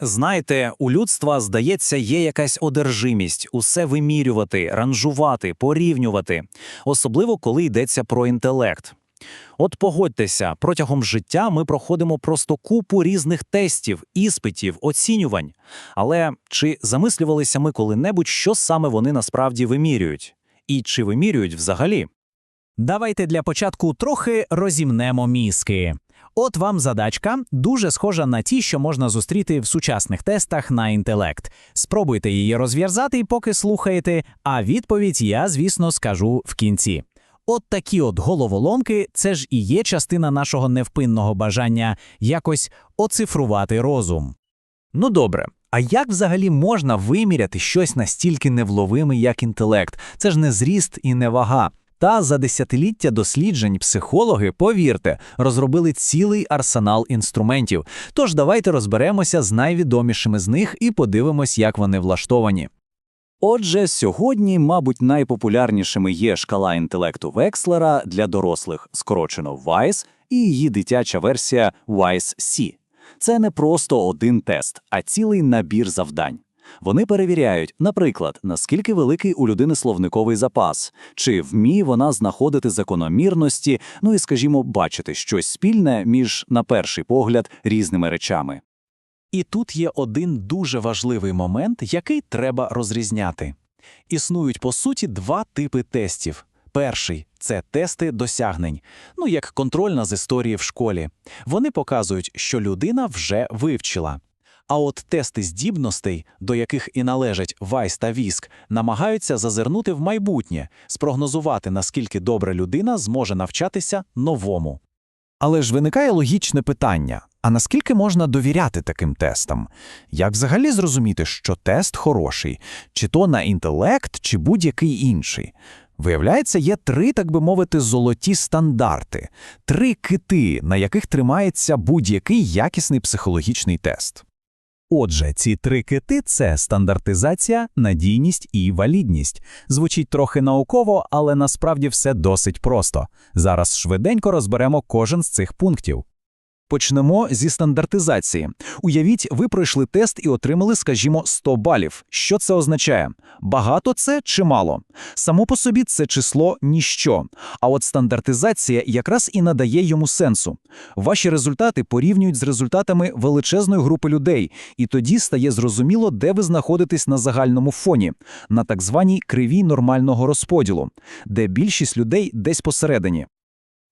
Знаєте, у людства, здається, є якась одержимість усе вимірювати, ранжувати, порівнювати, особливо коли йдеться про інтелект. От погодьтеся, протягом життя ми проходимо просто купу різних тестів, іспитів, оцінювань. Але чи замислювалися ми коли-небудь, що саме вони насправді вимірюють? І чи вимірюють взагалі? Давайте для початку трохи розімнемо мізки. От вам задачка, дуже схожа на ті, що можна зустріти в сучасних тестах на інтелект. Спробуйте її розв'язати, поки слухаєте, а відповідь я, звісно, скажу в кінці. От такі от головоломки це ж і є частина нашого невпинного бажання якось оцифрувати розум. Ну добре, а як взагалі можна виміряти щось настільки невловиме, як інтелект? Це ж не зріст і не вага. Та за десятиліття досліджень психологи, повірте, розробили цілий арсенал інструментів. Тож давайте розберемося з найвідомішими з них і подивимось, як вони влаштовані. Отже, сьогодні, мабуть, найпопулярнішими є шкала інтелекту Векслера для дорослих, скорочено WISE, і її дитяча версія WISE-C. Це не просто один тест, а цілий набір завдань. Вони перевіряють, наприклад, наскільки великий у людини словниковий запас, чи вміє вона знаходити закономірності, ну і, скажімо, бачити щось спільне між, на перший погляд, різними речами. І тут є один дуже важливий момент, який треба розрізняти. Існують, по суті, два типи тестів. Перший це тести досягнень, ну як контрольна з історії в школі. Вони показують, що людина вже вивчила. А от тести здібностей, до яких і належать Вайс та Віск, намагаються зазирнути в майбутнє, спрогнозувати, наскільки добре людина зможе навчатися новому. Але ж виникає логічне питання: а наскільки можна довіряти таким тестам? Як взагалі зрозуміти, що тест хороший, чи то на інтелект, чи будь-який інший? Виявляється, є три, так би мовити, золоті стандарти, три кити, на яких тримається будь-який якісний психологічний тест. Отже, ці три кити це стандартизація, надійність і валідність. Звучить трохи науково, але насправді все досить просто. Зараз швиденько розберемо кожен з цих пунктів. Почнемо зі стандартизації. Уявіть, ви пройшли тест і отримали, скажімо, 100 балів. Що це означає? Багато це чи мало? Само по собі це число ніщо. А от стандартизація якраз і надає йому сенсу. Ваші результати порівнюють з результатами величезної групи людей, і тоді стає зрозуміло, де ви знаходитесь на загальному фоні, на так званій кривій нормального розподілу, де більшість людей десь посередині.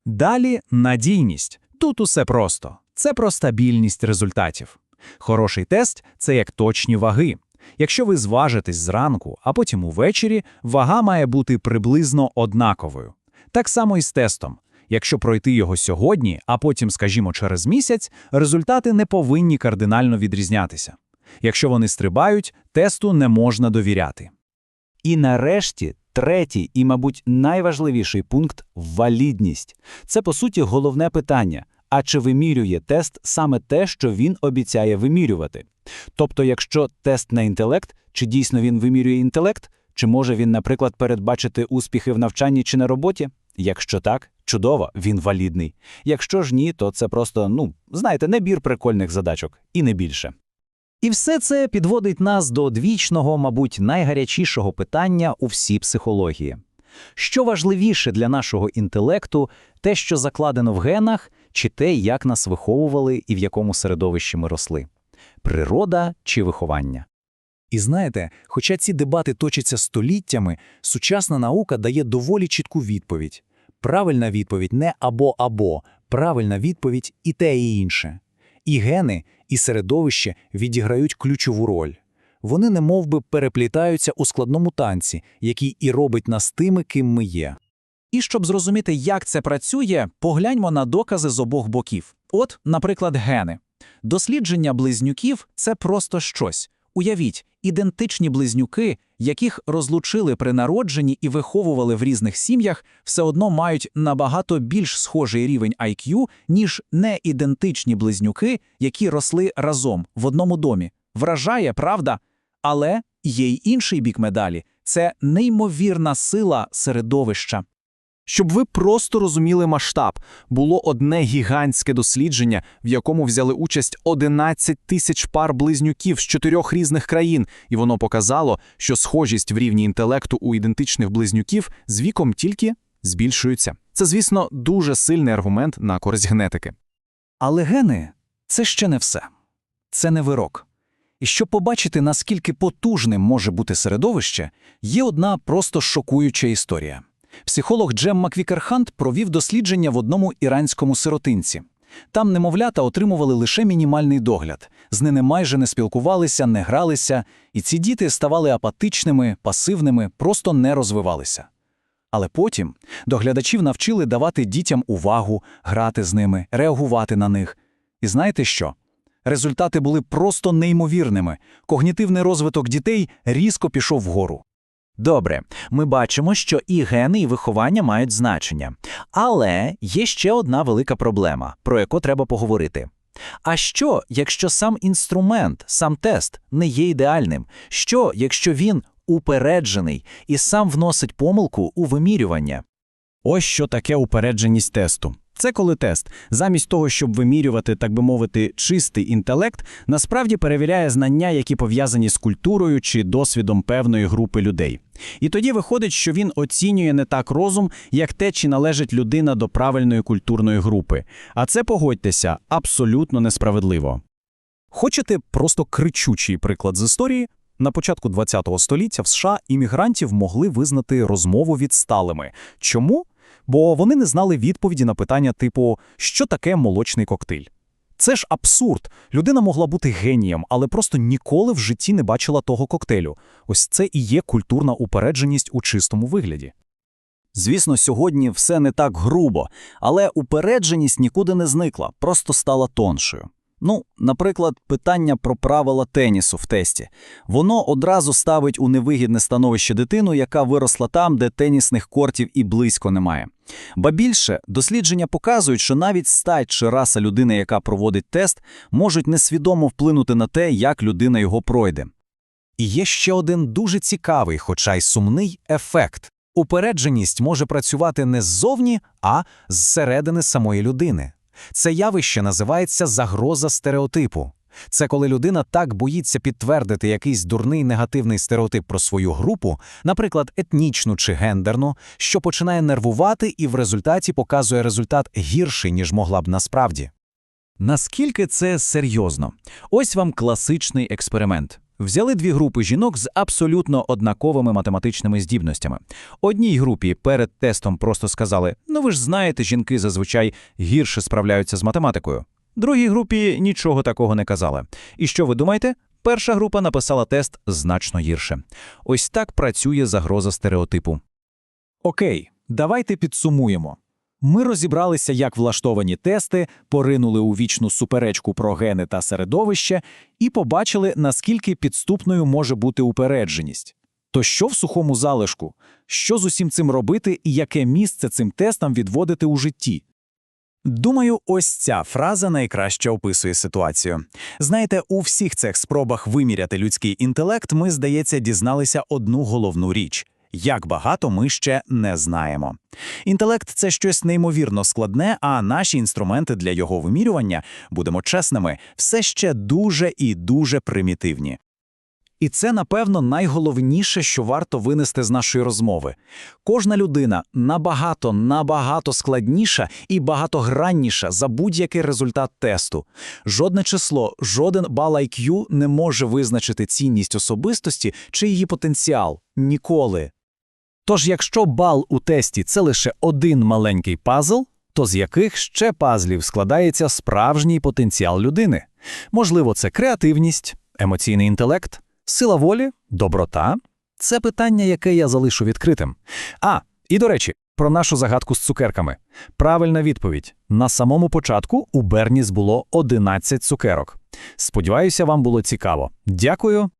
Далі надійність. Тут усе просто. Це про стабільність результатів. Хороший тест це як точні ваги. Якщо ви зважитесь зранку, а потім увечері, вага має бути приблизно однаковою. Так само і з тестом. Якщо пройти його сьогодні, а потім, скажімо, через місяць, результати не повинні кардинально відрізнятися. Якщо вони стрибають, тесту не можна довіряти. І нарешті третій і, мабуть, найважливіший пункт валідність. Це, по суті, головне питання. А чи вимірює тест саме те, що він обіцяє вимірювати? Тобто, якщо тест на інтелект, чи дійсно він вимірює інтелект, чи може він, наприклад, передбачити успіхи в навчанні чи на роботі? Якщо так, чудово, він валідний. Якщо ж ні, то це просто, ну, знаєте, набір прикольних задачок, і не більше. І все це підводить нас до одвічного, мабуть, найгарячішого питання у всій психології. Що важливіше для нашого інтелекту, те, що закладено в генах, чи те, як нас виховували і в якому середовищі ми росли? Природа чи виховання? І знаєте, хоча ці дебати точаться століттями, сучасна наука дає доволі чітку відповідь. Правильна відповідь не або-або, правильна відповідь і те, і інше. І гени, і середовище відіграють ключову роль. Вони немов би переплітаються у складному танці, який і робить нас тими, ким ми є. І щоб зрозуміти, як це працює, погляньмо на докази з обох боків. От, наприклад, гени. Дослідження близнюків це просто щось. Уявіть, ідентичні близнюки, яких розлучили при народженні і виховували в різних сім'ях, все одно мають набагато більш схожий рівень IQ, ніж неідентичні близнюки, які росли разом в одному домі. Вражає, правда? Але є й інший бік медалі це неймовірна сила середовища. Щоб ви просто розуміли масштаб, було одне гігантське дослідження, в якому взяли участь 11 тисяч пар близнюків з чотирьох різних країн, і воно показало, що схожість в рівні інтелекту у ідентичних близнюків з віком тільки збільшується. Це, звісно, дуже сильний аргумент на користь генетики. Але гени це ще не все. Це не вирок. І щоб побачити, наскільки потужним може бути середовище, є одна просто шокуюча історія. Психолог Джем Маквікерхант провів дослідження в одному іранському сиротинці. Там немовлята отримували лише мінімальний догляд, з ними майже не спілкувалися, не гралися, і ці діти ставали апатичними, пасивними, просто не розвивалися. Але потім доглядачів навчили давати дітям увагу, грати з ними, реагувати на них. І знаєте що? Результати були просто неймовірними. Когнітивний розвиток дітей різко пішов вгору. Добре, ми бачимо, що і гени, і виховання мають значення. Але є ще одна велика проблема, про яку треба поговорити. А що, якщо сам інструмент, сам тест не є ідеальним? Що, якщо він упереджений і сам вносить помилку у вимірювання? Ось що таке упередженість тесту. Це коли тест, замість того, щоб вимірювати, так би мовити, чистий інтелект, насправді перевіряє знання, які пов'язані з культурою чи досвідом певної групи людей. І тоді виходить, що він оцінює не так розум, як те, чи належить людина до правильної культурної групи. А це, погодьтеся, абсолютно несправедливо. Хочете просто кричучий приклад з історії? На початку ХХ століття в США іммігрантів могли визнати розмову відсталими. Чому? Бо вони не знали відповіді на питання типу «Що таке молочний коктейль?». Це ж абсурд. Людина могла бути генієм, але просто ніколи в житті не бачила того коктейлю. Ось це і є культурна упередженість у чистому вигляді. Звісно, сьогодні все не так грубо, але упередженість нікуди не зникла, просто стала тоншою. Ну, наприклад, питання про правила тенісу в тесті. Воно одразу ставить у невигідне становище дитину, яка виросла там, де тенісних кортів і близько немає. Ба більше, дослідження показують, що навіть стать чи раса людини, яка проводить тест, можуть несвідомо вплинути на те, як людина його пройде. І є ще один дуже цікавий, хоча й сумний ефект. Упередженість може працювати не ззовні, а зсередини самої людини. Це явище називається загроза стереотипу. Це коли людина так боїться підтвердити якийсь дурний негативний стереотип про свою групу, наприклад, етнічну чи гендерну, що починає нервувати і в результаті показує результат гірший, ніж могла б насправді. Наскільки це серйозно? Ось вам класичний експеримент. Взяли дві групи жінок з абсолютно однаковими математичними здібностями. Одній групі перед тестом просто сказали: ну ви ж знаєте, жінки зазвичай гірше справляються з математикою. Другій групі нічого такого не казали. І що ви думаєте? Перша група написала тест значно гірше. Ось так працює загроза стереотипу. Окей, давайте підсумуємо. Ми розібралися, як влаштовані тести, поринули у вічну суперечку про гени та середовище і побачили, наскільки підступною може бути упередженість. То що в сухому залишку? Що з усім цим робити і яке місце цим тестам відводити у житті? Думаю, ось ця фраза найкраще описує ситуацію. Знаєте, у всіх цих спробах виміряти людський інтелект ми, здається, дізналися одну головну річ. Як багато ми ще не знаємо. Інтелект це щось неймовірно складне, а наші інструменти для його вимірювання, будемо чесними, все ще дуже і дуже примітивні. І це, напевно, найголовніше, що варто винести з нашої розмови. Кожна людина набагато, набагато складніша і багатогранніша за будь-який результат тесту. Жодне число, жоден бал IQ не може визначити цінність особистості чи її потенціал. Ніколи. Тож, якщо бал у тесті це лише один маленький пазл, то з яких ще пазлів складається справжній потенціал людини? Можливо, це креативність, емоційний інтелект, сила волі, доброта? Це питання, яке я залишу відкритим. А, і до речі, про нашу загадку з цукерками. Правильна відповідь. На самому початку у Берніс було 11 цукерок. Сподіваюся, вам було цікаво. Дякую